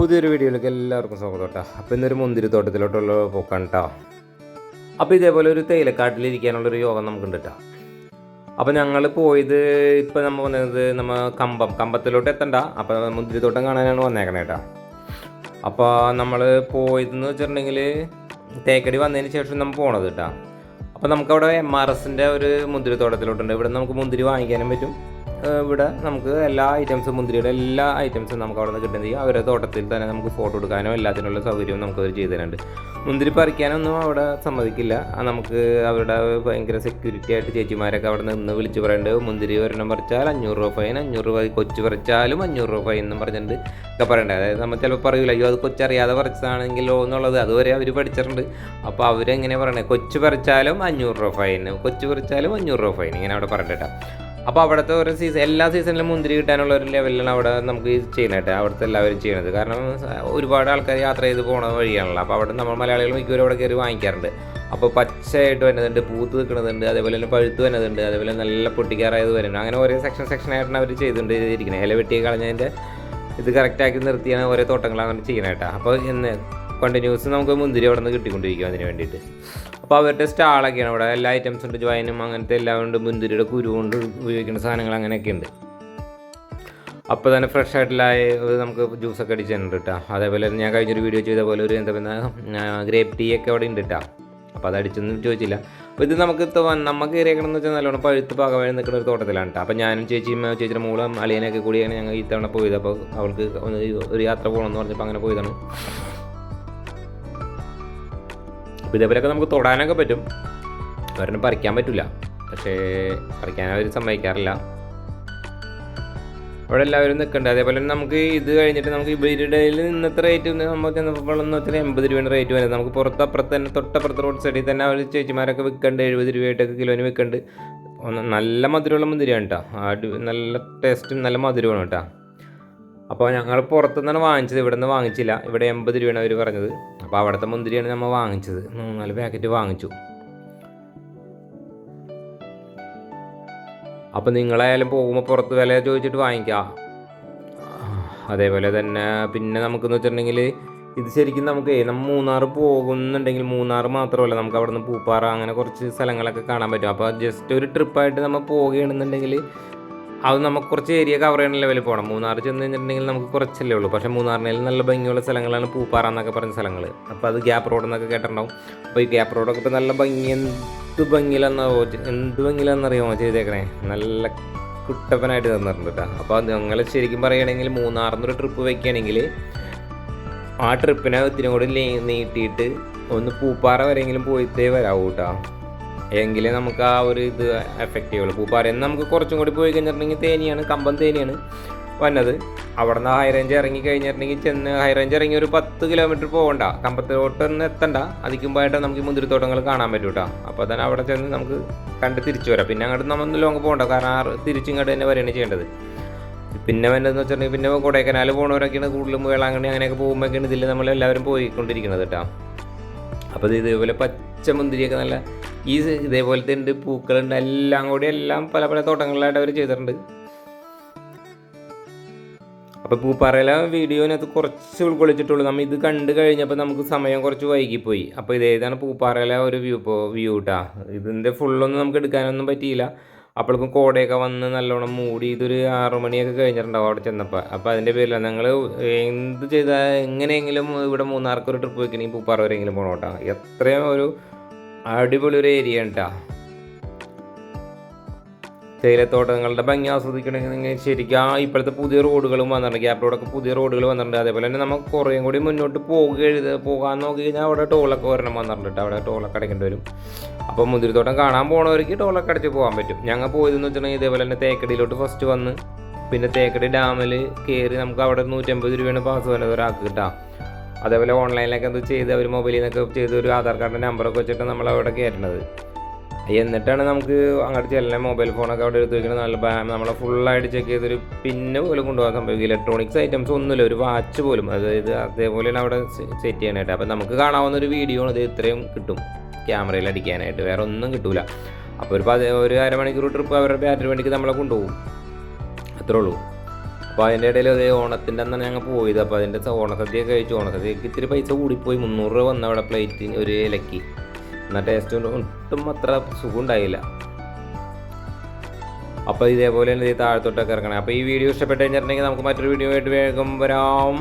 പുതിയൊരു വീഡിയോയിലേക്ക് എല്ലാവർക്കും സ്വാഗതം കേട്ടോ. അപ്പോൾ ഇന്നൊരു മുന്തിരി തോട്ടത്തിലോട്ടുള്ള പോക്കാണ് കേട്ടോ അപ്പോൾ ഇതേപോലെ ഒരു തേയിലക്കാട്ടിലിരിക്കാനുള്ളൊരു യോഗം നമുക്കുണ്ട് കേട്ടോ അപ്പോൾ ഞങ്ങൾ പോയത് ഇപ്പോൾ നമ്മൾ വന്നത് നമ്മൾ കമ്പം. കമ്പത്തിലോട്ട് എത്തണ്ട. അപ്പോൾ മുന്തിരിത്തോട്ടം കാണാനാണ് വന്നേക്കണേ കേട്ടോ അപ്പോൾ നമ്മൾ പോയതെന്ന് വെച്ചിട്ടുണ്ടെങ്കിൽ തേക്കടി വന്നതിന് ശേഷം നമ്മൾ പോണത് കേട്ടോ അപ്പോൾ നമുക്കവിടെ എം ആർ എസിന്റെ ഒരു മുന്തിരിത്തോട്ടത്തിലോട്ടുണ്ട്. ഇവിടെ നമുക്ക് മുന്തിരി വാങ്ങിക്കാനും പറ്റും. ഇവിടെ നമുക്ക് എല്ലാ ഐറ്റംസും മുന്തിരിയുടെ എല്ലാ ഐറ്റംസും നമുക്ക് അവിടെ നിന്ന് കിട്ടുന്നത് അവരുടെ തോട്ടത്തിൽ തന്നെ നമുക്ക് ഫോട്ടോ എടുക്കാനോ എല്ലാത്തിനുള്ള സൗകര്യവും നമുക്ക് അവർ ചെയ്തു തരുന്നുണ്ട്. മുന്തിരി പറിക്കാനൊന്നും അവിടെ സമ്മതിക്കില്ല. നമുക്ക് അവരുടെ ഭയങ്കര സെക്യൂരിറ്റി ആയിട്ട് ചേച്ചിമാരൊക്കെ അവിടെ നിന്ന് വിളിച്ച് പറയുന്നുണ്ട് മുന്തിരി ഒരെണ്ണം പറിച്ചാൽ അഞ്ഞൂറ് രൂപ ഫൈൻ അഞ്ഞൂറ് രൂപ കൊച്ചു പറിച്ചാലും അഞ്ഞൂറ് രൂപ ഫൈൻ എന്നും പറഞ്ഞിട്ടുണ്ട് ഒക്കെ പറയണ്ടേ. അതായത് നമ്മൾ ചിലപ്പോൾ പറയൂല അയ്യോ അത് കൊച്ചറിയാതെ പറിച്ചതാണെങ്കിലോ എന്നുള്ളത് അതുവരെ അവർ പഠിച്ചിട്ടുണ്ട്. അപ്പോൾ അവരെങ്ങനെ പറയണേ കൊച്ചു പറിച്ചാലും അഞ്ഞൂറ് രൂപ ഫൈൻ കൊച്ചു പറിച്ചാലും അഞ്ഞൂറ് രൂപ ഫൈൻ ഇങ്ങനെ അവിടെ പറഞ്ഞിട്ടാ അപ്പോൾ അവിടുത്തെ ഓരോ സീസൺ എല്ലാ സീസണിലും മുന്തിരി കിട്ടാനുള്ള ഒരു ലെവലിലാണ് അവിടെ നമുക്ക് ചെയ്യുന്നത് അവിടുത്തെ എല്ലാവരും ചെയ്യുന്നത്. കാരണം ഒരുപാട് ആൾക്കാർ യാത്ര ചെയ്ത് പോണ വഴിയാണല്ലോ. അപ്പോൾ അവിടെ നമ്മൾ മലയാളികൾ മിക്കവരും അവിടെ കയറി വാങ്ങിക്കാറുണ്ട്. അപ്പോൾ പച്ചയായിട്ട് വരുന്നതുണ്ട് പൂത്ത് നിൽക്കുന്നതുണ്ട് അതേപോലെ തന്നെ പഴുത്ത് വരുന്നതുണ്ട് അതേപോലെ നല്ല പൊട്ടിക്കാറായത് വരുന്നുണ്ട് അങ്ങനെ ഓരോ സെക്ഷൻ സെക്ഷനായിട്ടാണ് അവർ ചെയ്തുകൊണ്ട് ഇരിക്കുന്നത്. ഇല വെട്ടി കളഞ്ഞതിന്റെ ഇത് കറക്റ്റാക്കി നിർത്തിയാണ് ഓരോ തോട്ടങ്ങളും അങ്ങനെ ചെയ്യണേട്ടാ അപ്പോൾ ഇന്ന് കണ്ടിന്യൂസ് നമുക്ക് മുന്തിരി അവിടെ നിന്ന് കിട്ടിക്കൊണ്ടിരിക്കും അതിന് വേണ്ടിയിട്ട്. അപ്പോൾ അവരുടെ സ്റ്റാളൊക്കെയാണ് അവിടെ എല്ലാ ഐറ്റംസ് ഉണ്ട് ജോയിനും അങ്ങനത്തെ എല്ലാം ഉണ്ട്. മുന്തിരിയുടെ കുരു കൊണ്ട് ഉപയോഗിക്കുന്ന സാധനങ്ങൾ അങ്ങനെയൊക്കെ ഉണ്ട്. അപ്പോൾ തന്നെ ഫ്രഷ് ആയിട്ടുള്ള നമുക്ക് ജ്യൂസൊക്കെ അടിച്ച് തരുന്നുണ്ട് കേട്ടോ അതേപോലെ ഞാൻ കഴിഞ്ഞൊരു വീഡിയോ ചെയ്ത പോലെ ഒരു എന്താ പറയുക ഗ്രേപ്പ് ടീ ഒക്കെ അവിടെ ഉണ്ട് കേട്ടോ അപ്പോൾ അത് അടിച്ചൊന്നും ചോദിച്ചില്ല. അപ്പോൾ ഇത് നമുക്ക് നമുക്ക് കയറിയേക്കണമെന്ന് വെച്ചാൽ നല്ലോണം പഴുത്ത് പാകമായി നിൽക്കുന്ന ഒരു തോട്ടത്തിലാണ് കേട്ടോ അപ്പോൾ ഞാനും ചേച്ചിയും ചേച്ചിയുടെ മൂളും അളിയനൊക്കെ കൂടിയാണ് ഞങ്ങൾ ഈ തവണ പോയത്. അപ്പോൾ അവൾക്ക് ഒരു യാത്ര പോകണമെന്ന് പറഞ്ഞപ്പോൾ അങ്ങനെ പോയതാണ്. അപ്പോൾ ഇതേപോലെയൊക്കെ നമുക്ക് തൊടാനൊക്കെ പറ്റും. അവരെന്നെ പറിക്കാൻ പറ്റില്ല പക്ഷേ പറിക്കാൻ അവർ സമ്മതിക്കാറില്ല. അവിടെ എല്ലാവരും നിൽക്കുന്നുണ്ട് അതേപോലെ തന്നെ നമുക്ക് ഇത് കഴിഞ്ഞിട്ട് നമുക്ക് ഇവരുടെ ഇന്നത്തെ റേറ്റ് നമ്മൾ ചെന്നപ്പോൾ വെച്ചാൽ എൺപത് രൂപയുടെ റേറ്റ് വരുന്നത് നമുക്ക് പുറത്ത് അപ്പുറത്ത് തന്നെ തൊട്ടപ്പുറത്ത് റോഡ് സൈഡിൽ തന്നെ അവർ ചേച്ചിമാരൊക്കെ വിൽക്കുന്നുണ്ട് എഴുപത് രൂപയായിട്ടൊക്കെ കിലോന് വിൽക്കുന്നുണ്ട് നല്ല മധുരമുള്ള മുന്തിരിയാണ് കേട്ടോ നല്ല ടേസ്റ്റും നല്ല മധുരമാണ് കേട്ടോ അപ്പോൾ ഞങ്ങൾ പുറത്തുനിന്നാണ് വാങ്ങിച്ചത്. ഇവിടെ നിന്ന് വാങ്ങിച്ചില്ല. ഇവിടെ എൺപത് രൂപയാണ് അവർ പറഞ്ഞത്. അപ്പോൾ അവിടുത്തെ മുന്തിരിയാണ് നമ്മൾ വാങ്ങിച്ചത്. മൂന്നാൽ പാക്കറ്റ് വാങ്ങിച്ചു. അപ്പോൾ നിങ്ങളായാലും പോകുമ്പോൾ പുറത്ത് വില ചോദിച്ചിട്ട് വാങ്ങിക്കാം. അതേപോലെ തന്നെ പിന്നെ നമുക്കെന്ന് വെച്ചിട്ടുണ്ടെങ്കിൽ ഇത് ശരിക്കും നമുക്ക് നമ്മൾ മൂന്നാർ പോകുന്നുണ്ടെങ്കിൽ മൂന്നാർ മാത്രമല്ല നമുക്ക് അവിടെ നിന്ന് പൂപ്പാറ അങ്ങനെ കുറച്ച് സ്ഥലങ്ങളൊക്കെ കാണാൻ പറ്റും. അപ്പോൾ ജസ്റ്റ് ഒരു ട്രിപ്പായിട്ട് നമ്മൾ പോവുകയാണെന്നുണ്ടെങ്കിൽ അത് നമുക്ക് കുറച്ച് ഏരിയ കവർ ചെയ്യുന്ന ലെവലിൽ പോകണം മൂന്നാർ ചെന്ന് കഴിഞ്ഞിട്ടുണ്ടെങ്കിൽ നമുക്ക് കുറച്ചല്ലേ ഉള്ളൂ. പക്ഷേ മൂന്നാറിനെ നല്ല ഭംഗിയുള്ള സ്ഥലങ്ങളാണ് പൂപ്പാറ എന്നൊക്കെ പറഞ്ഞ സ്ഥലങ്ങൾ അപ്പോൾ അത് ഗ്യാപ്പ് റോഡ് എന്നൊക്കെ കേട്ടിട്ടുണ്ടാവും. അപ്പോൾ ഈ ഗ്യാപ്പ് റോഡൊക്കെ ഇപ്പോൾ നല്ല ഭംഗി എന്ത് ഭംഗിയിലെന്നോ എന്ത് ഭംഗിയിലെന്നറിയാമോ ചെയ്തേക്കണേ? നല്ല കുട്ടപ്പനായിട്ട് തന്നിട്ടുണ്ട് കേട്ടോ അപ്പോൾ നിങ്ങൾ ശരിക്കും പറയുകയാണെങ്കിൽ മൂന്നാറിന്നൊരു ട്രിപ്പ് വയ്ക്കുകയാണെങ്കിൽ ആ ട്രിപ്പിനെ ഒത്തിരി കൂടി നീട്ടിയിട്ട് ഒന്ന് പൂപ്പാറ വരെയെങ്കിലും പോയിട്ടേ വരാവൂ കേട്ടോ എങ്കിലേ നമുക്ക് ആ ഒരു ഇത് എഫക്റ്റ് ചെയ്യുള്ളൂ. പൂപ്പാറയിൽ നമുക്ക് കുറച്ചും കൂടി പോയി കഴിഞ്ഞിട്ടുണ്ടെങ്കിൽ തേനിയാണ് കമ്പം തേനിയാണ് വന്നത്. അവിടെ നിന്ന് ഹൈ റേഞ്ച് ഇറങ്ങി കഴിഞ്ഞിട്ടുണ്ടെങ്കിൽ ചെന്ന് ഹൈ റേഞ്ച് ഇറങ്ങി ഒരു പത്ത് കിലോമീറ്റർ പോകണ്ട കമ്പത്തിലോട്ട് ഒന്ന് എത്തണ്ട. അതിക്കുമ്പോഴായിട്ട് നമുക്ക് മുന്തിരിത്തോട്ടങ്ങൾ കാണാൻ പറ്റും കേട്ടോ അപ്പോൾ തന്നെ അവിടെ ചെന്ന് നമുക്ക് കണ്ട് തിരിച്ചു വരാം. പിന്നെ അങ്ങോട്ട് നമ്മൾ ലോങ് പോകണ്ട കാരണം ആ തിരിച്ചിങ്ങോട്ട് തന്നെ വരികയാണ് ചെയ്യേണ്ടത്. പിന്നെ വേണ്ടതെന്ന് വെച്ചിട്ടുണ്ടെങ്കിൽ പിന്നെ കൊടൈക്കനാൽ പോകുന്നവരൊക്കെയാണ് കൂടുതലും വേളാങ്കണ്ണി അങ്ങനെയൊക്കെ പോകുമ്പോഴൊക്കെയാണ് ഇതിൽ നമ്മളെല്ലാവരും പോയിക്കൊണ്ടിരിക്കുന്നത് കേട്ടോ അപ്പോൾ ഇത് ഇതേപോലെ പച്ച മുന്തിരിയൊക്കെ നല്ല ഈ ഇതേപോലത്തെ ഉണ്ട് പൂക്കളുണ്ട് എല്ലാം കൂടി എല്ലാം പല പല തോട്ടങ്ങളിലായിട്ട് അവർ ചെയ്തിട്ടുണ്ട്. അപ്പോൾ പൂപ്പാറയിലെ വീഡിയോനകത്ത് കുറച്ച് ഉൾക്കൊള്ളിച്ചിട്ടുള്ളൂ. നമ്മൾ ഇത് കണ്ടു കഴിഞ്ഞപ്പോൾ നമുക്ക് സമയം കുറച്ച് വൈകിപ്പോയി. അപ്പോൾ ഇതേതാണ് പൂപ്പാറയിലെ ഒരു വ്യൂ ഇപ്പോൾ വ്യൂ കേട്ടാ ഇതിന്റെ ഫുള്ളൊന്നും നമുക്ക് എടുക്കാനൊന്നും പറ്റിയില്ല. അപ്പോഴേക്കും കോടയൊക്കെ വന്ന് നല്ലോണം മൂടി ഇതൊരു ആറു മണിയൊക്കെ കഴിഞ്ഞിട്ടുണ്ടാവും അവിടെ ചെന്നപ്പോൾ അപ്പോൾ അതിന്റെ പേരില്ല ഞങ്ങൾ എന്ത് ചെയ്താൽ എങ്ങനെയെങ്കിലും ഇവിടെ മൂന്നാർക്കൊരു ട്രിപ്പ് വെക്കണമെങ്കിൽ പൂപ്പാറ വരെയെങ്കിലും പോകണം കേട്ടോ എത്രയും ഒരു അടിപൊളി ഒരു ഏരിയ ഉണ്ടാ? തേയിലത്തോട്ടങ്ങളുടെ ഭംഗി ആസ്വദിക്കണമെങ്കിൽ ശരിക്കും ആ ഇപ്പോഴത്തെ പുതിയ റോഡുകളും വന്നിട്ടുണ്ട്. റോഡൊക്കെ പുതിയ റോഡുകൾ വന്നിട്ടുണ്ട്. അതേപോലെ തന്നെ നമുക്ക് കുറേയും കൂടി മുന്നോട്ട് പോകുക പോകാൻ നോക്കി കഴിഞ്ഞാൽ അവിടെ ടോളൊക്കെ ഒരെണ്ണം വന്നിട്ടുണ്ട് അവിടെ ടോളൊക്കെ അടയ്ക്കേണ്ടി വരും. അപ്പോൾ മുന്തിരിത്തോട്ടം കാണാൻ പോണവർക്ക് ടോളൊക്കെ അടച്ച് പോകാൻ പറ്റും. ഞങ്ങൾ പോയതെന്ന് വെച്ചിട്ടുണ്ടെങ്കിൽ ഇതേപോലെ തന്നെ തേക്കടിയിലോട്ട് ഫസ്റ്റ് വന്ന് പിന്നെ തേക്കടി ഡാമിൽ കയറി നമുക്ക് അവിടെ നൂറ്റമ്പത് രൂപയാണ് പാസ് വരുന്നത് ഒരാൾക്ക് കിട്ടാം. അതേപോലെ ഓൺലൈനിലൊക്കെ എന്ത് ചെയ്ത് അവർ മൊബൈലിൽ നിന്നൊക്കെ ചെയ്ത് ഒരു ആധാർ കാർഡിന്റെ നമ്പറൊക്കെ വെച്ചിട്ട് നമ്മൾ അവിടെ കയറ്റണത് എന്നിട്ടാണ് നമുക്ക് അങ്ങോട്ട് ചെല്ലണേ മൊബൈൽ ഫോണൊക്കെ അവിടെ എടുത്ത് വെക്കണം നല്ല നമ്മളെ ഫുള്ളായിട്ട് ചെക്ക് ചെയ്തൊരു പിന്നെ പോലും കൊണ്ടുപോകാൻ സംഭവിക്കും ഇലക്ട്രോണിക്സ് ഐറ്റംസ് ഒന്നുമില്ല. ഒരു വാച്ച് പോലും. അതായത് അതേപോലെയാണ് അവിടെ സെറ്റ് ചെയ്യാനായിട്ട്. അപ്പം നമുക്ക് കാണാവുന്ന ഒരു വീഡിയോ ആണ്. ഇത് ഇത്രയും കിട്ടും. ക്യാമറയിൽ അടിക്കാനായിട്ട്. വേറെ ഒന്നും കിട്ടില്ല അപ്പോൾ ഒരു പതി ഒരു അരമണിക്കൂർ ട്രിപ്പ് അവരുടെ ബാറ്ററി വണ്ടിക്ക് നമ്മളെ കൊണ്ടുപോകും. അത്രേ ഉള്ളൂ. അപ്പോൾ അതിന്റെ ഇടയിൽ അതേ ഓണത്തിന്റെ അന്നാണ് ഞങ്ങൾ പോയത്. അപ്പോൾ അതിന്റെ ഓണസദ്യ കഴിച്ചു. ഓണസദ്യക്ക് ഇത്തിരി പൈസ കൂടിപ്പോയി. മുന്നൂറ് രൂപ വന്ന അവിടെ പ്ലേറ്റിന് ഒരു ഇലക്ക് എന്നാൽ ടേസ്റ്റ് ഒട്ടും അത്ര സുഖം ഉണ്ടായില്ല. അപ്പോൾ ഇതേപോലെ തന്നെ താഴത്തോട്ടൊക്കെ ഇറങ്ങണം. അപ്പോൾ ഈ വീഡിയോ ഇഷ്ടപ്പെട്ട് കഴിഞ്ഞിട്ടുണ്ടെങ്കിൽ നമുക്ക് മറ്റൊരു വീഡിയോ ആയിട്ട് വേഗം വരാം.